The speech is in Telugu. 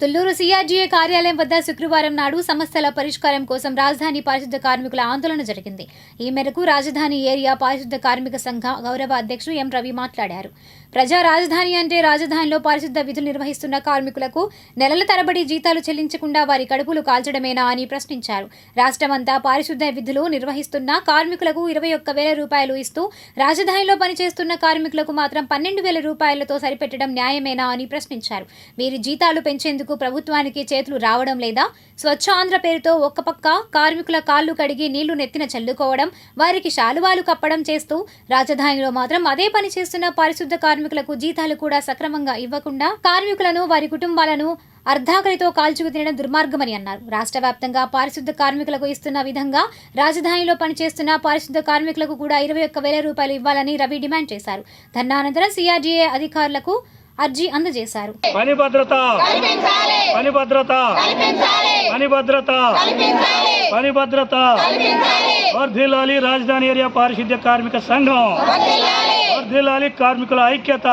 తుల్లూరు సీఆర్జీఏ కార్యాలయం వద్ద శుక్రవారం నాడు సమస్యల పరిష్కారం కోసం రాజధాని పారిశుద్ధ కార్మికుల ఆందోళన జరిగింది. ఈ మేరకు రాజధాని ఏరియా పారిశుద్ధ కార్మిక సంఘ గౌరవ అధ్యక్షుడు ఎం రవి మాట్లాడారు. ప్రజా రాజధాని అంటే రాజధానిలో పారిశుద్ధ విధులు నిర్వహిస్తున్న కార్మికులకు నెలల తరబడి జీతాలు చెల్లించకుండా వారి కడుపులు కాల్చడమేనా అని ప్రశ్నించారు. రాష్ట్రమంతా పారిశుద్ధ విధులు నిర్వహిస్తున్న కార్మికులకు ఇరవై ఒక్క వేల రూపాయలు ఇస్తూ రాజధానిలో పనిచేస్తున్న కార్మికులకు మాత్రం పన్నెండు వేల రూపాయలతో సరిపెట్టడం న్యాయమేనా అని ప్రశ్నించారు. వీరి జీతాలు పెంచేందుకు ప్రభుత్వానికి చేతులు రావడం లేదా స్వచ్ఛ ఆంధ్ర పేరుతో ఒక్క పక్క కార్మికుల కాళ్ళు కడిగి నీళ్ళు నెత్తిన చల్లుకోవడం వారికి శాలువాలు కప్పడం చేస్తూ రాజధానిలో మాత్రం అదే పని చేస్తున్న పారిశుద్ధ కార్మికులకు జీతాలు కూడా సక్రమంగా ఇవ్వకుండా కార్మికులను వారి కుటుంబాలను అర్ధాకలితో కాల్చుకు తినడం దుర్మార్గమని అన్నారు. రాష్ట్ర వ్యాప్తంగా పారిశుద్ధ కార్మికులకు ఇస్తున్న విధంగా రాజధానిలో పనిచేస్తున్న పారిశుద్ధ కార్మికులకు కూడా ఇరవై ఒక్క వేల రూపాయలు ఇవ్వాలని రవి డిమాండ్ చేశారు. ధర్నానంతరం సిఆర్డీఏ అధికారులకు అర్జీ అందజేశారు. పని భద్రత పని భద్రత పని భద్రత పని భద్రత వర్ధిల్లాలి రాజధాని ఏరియా పారిశుద్ధ్య కార్మిక సంఘం. వర్ధిల్లాలి కార్మికుల ఐక్యత.